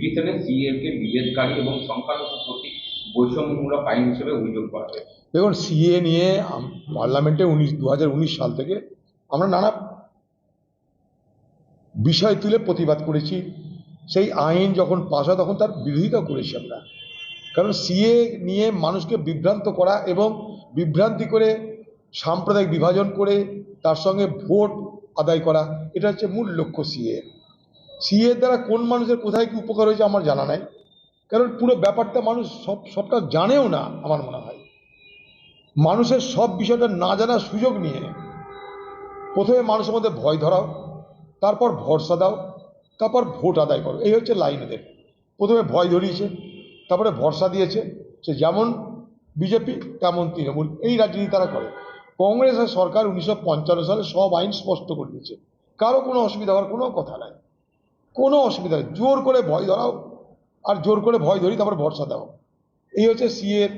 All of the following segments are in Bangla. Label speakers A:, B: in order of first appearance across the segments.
A: পিটিশনে সিএকে বিভেদকারী এবং সংখ্যালঘু প্রতীক বৈষম্যমূলক আইন হিসেবে অভিযোগ করা হয়
B: দেখুন সিএ নিয়ে পার্লামেন্টে উনিশ দু সাল থেকে আমরা নানা বিষয় তুলে প্রতিবাদ করেছি। সেই আইন যখন পাশ হয়, তখন তার বিরোধিতা করেছি আমরা। কারণ সিএ নিয়ে মানুষকে বিভ্রান্ত করা এবং বিভ্রান্তি করে, সাম্প্রদায়িক বিভাজন করে, তার সঙ্গে ভোট আদায় করা, এটা হচ্ছে মূল লক্ষ্য সিএ সিএ দ্বারা কোন মানুষের কোথায় কি উপকার হয়েছে আমার জানা নাই। কারণ পুরো ব্যাপারটা মানুষ সব, সবটা জানেও না, আমার মনে হয়। মানুষের সব বিষয়টা না জানার সুযোগ নিয়ে প্রথমে মানুষের মধ্যে ভয় ধরাও, তারপর ভরসা দাও, তারপর ভোট আদায় করো। এই হচ্ছে লাইন এদের। প্রথমে ভয় ধরিয়েছে, তারপরে ভরসা দিয়েছে সে যেমন বিজেপি, তেমন তৃণমূল। এই রাজনীতি তারা করে। কংগ্রেস আর সরকার উনিশশো পঞ্চান্ন সালে সব আইন স্পষ্ট করে দিয়েছে। কারও কোনো অসুবিধা হওয়ার কোনো কথা নাই। কোনো অসুবিধা নেই। জোর করে ভয় ধরাও আর জোর করে ভয় ধরি তারপর ভরসা দাও। এই হচ্ছে সিএ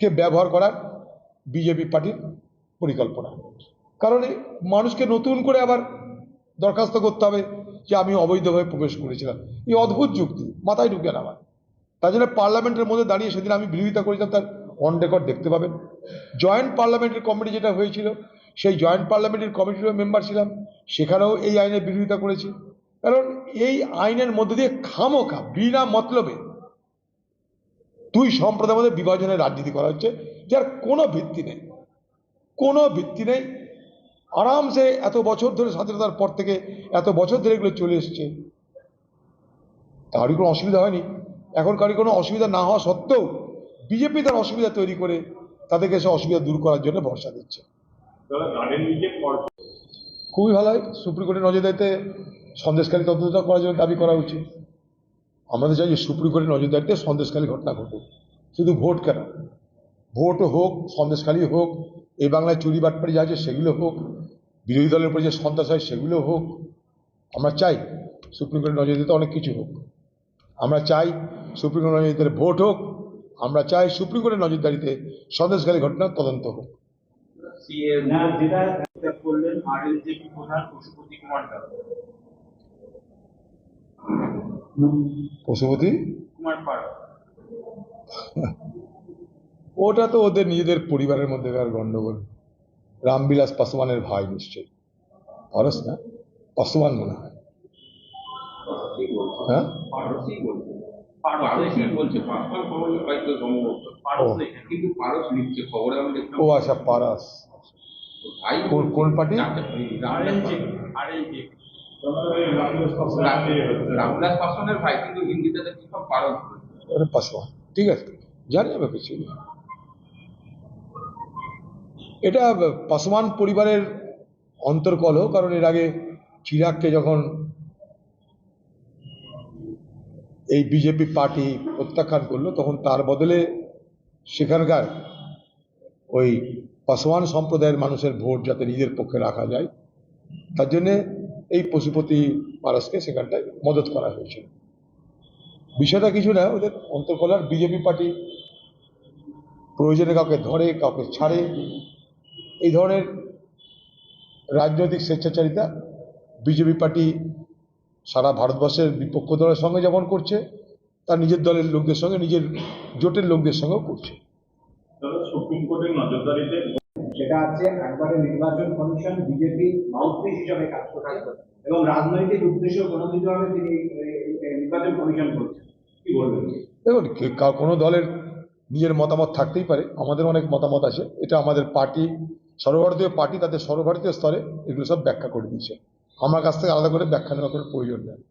B: কে ব্যবহার করার বিজেপি পার্টির পরিকল্পনা। কারণ মানুষকে নতুন করে আবার দরখাস্ত করতে হবে যে আমি অবৈধভাবে প্রবেশ করেছিলাম। এই অদ্ভুত যুক্তি, মাথায় ঢুকে না আমার। তার জন্য পার্লামেন্টের মধ্যে দাঁড়িয়ে সেদিন আমি বিরোধিতা করেছিলাম, তার অন রেকর্ড দেখতে পাবেন। জয়েন্ট পার্লামেন্টের কমিটি যেটা হয়েছিল, সেই জয়েন্ট পার্লামেন্টের কমিটির মেম্বার ছিলাম। সেখানেও এই আইনের বিরোধিতা করেছি। কারণ এই আইনের মধ্যে দিয়ে খামোখা বিনা মতলবে দুই সম্প্রদায়ের মধ্যে বিভাজনের রাজনীতি করা হচ্ছে যার কোনো ভিত্তি নেই। কোনো ভিত্তি নেই। আরামসে এত বছর ধরে স্বাধীনতার পর থেকে এত বছর ধরে এগুলো চলে এসছে। কারোর কোনো অসুবিধা হয়নি। এখন কারোর কোনো অসুবিধা না হওয়া সত্ত্বেও বিজেপি তার অসুবিধা তৈরি করে তাদেরকে সে অসুবিধা দূর করার জন্য ভরসা দিচ্ছে। খুবই ভালো হয়। সুপ্রিম কোর্টের নজরদারিতে সন্দেশকারী তদন্ত করার জন্য দাবি করা উচিত। আমাদের চাই যে সুপ্রিম কোর্টের নজরদারিতে সন্দেশকারী ঘটনা ঘটুক। শুধু ভোট কেন? ভোটও হোক সন্দেশকারী হোক, এই বাংলায় চুরি বাটপাড়ি যা আছে সেগুলো হোক, বিরোধী দলের উপর যে সন্ত্রাস হয় সেগুলো হোক, আমরা চাই সুপ্রিম কোর্টের নজরদারিতে অনেক কিছু হোক। আমরা চাই সুপ্রিম কোর্টের নজরদারিতে ভোট হোক, আমরা চাই সুপ্রিম কোর্টের নজরদারিতে সন্দেশকারী ঘটনার তদন্ত হোক।
C: করলেন পশুপতি?
B: ওটা তো ওদের নিজেদের পরিবারের মধ্যেকার গন্ডগোল। রামবিলাস পাসওয়ানের ভাই নিশ্চয়ই। পারস না? পাসওয়ান মনে হয়। হ্যাঁ? ও।
C: এখানে
A: কিন্তু পারস লিখছে খবরে আমি দেখলাম।
B: ও আচ্ছা পারাস। কোন- কোন পার্টি? এটা পাসওয়ান পরিবারের অন্তর্কলহ কারণ এর আগে চিরাগকে যখন এই বিজেপি পার্টি প্রত্যাখ্যান করল, তখন তার বদলে সেখানকার ওই পাসওয়ান সম্প্রদায়ের মানুষের ভোট যাতে নিজের পক্ষে রাখা যায়, তার জন্যে এই পশুপতি পারসকে সেখানটায় মদত করা হয়েছিল। বিষয়টা কিছু না, ওদের অন্তর্কলার বিজেপি পার্টি প্রয়োজনে কাউকে ধরে, কাউকে ছাড়ে। এই ধরনের রাজনৈতিক স্বেচ্ছাচারিতা বিজেপি পার্টি সারা ভারতবর্ষের বিপক্ষ দলের সঙ্গে যেমন করছে, তার নিজের দলের লোকদের সঙ্গে, নিজের জোটের লোকদের সঙ্গেও করছে।
C: সুপ্রিম কোর্টের নজরদারিতে
D: সেটা হচ্ছে একবারে নির্বাচন কমিশন, বিজেপি মাউথপিস হিসাবে কাজ করছে এবং রাজনৈতিক উদ্দেশ্য তিনি এই- এই- এই নির্বাচন কমিশন করছেন। কি বলবেন?
B: দেখুন কোনো দলের নিজের মতামত থাকতেই পারে, আমাদের অনেক মতামত আছে। এটা আমাদের পার্টি, সর্বভারতীয় পার্টি তাদের সর্বভারতীয় স্তরে এগুলো সব ব্যাখ্যা করে দিয়েছে আমার কাছ থেকে আলাদা করে ব্যাখ্যা নেওয়ার কোনো প্রয়োজন নেই।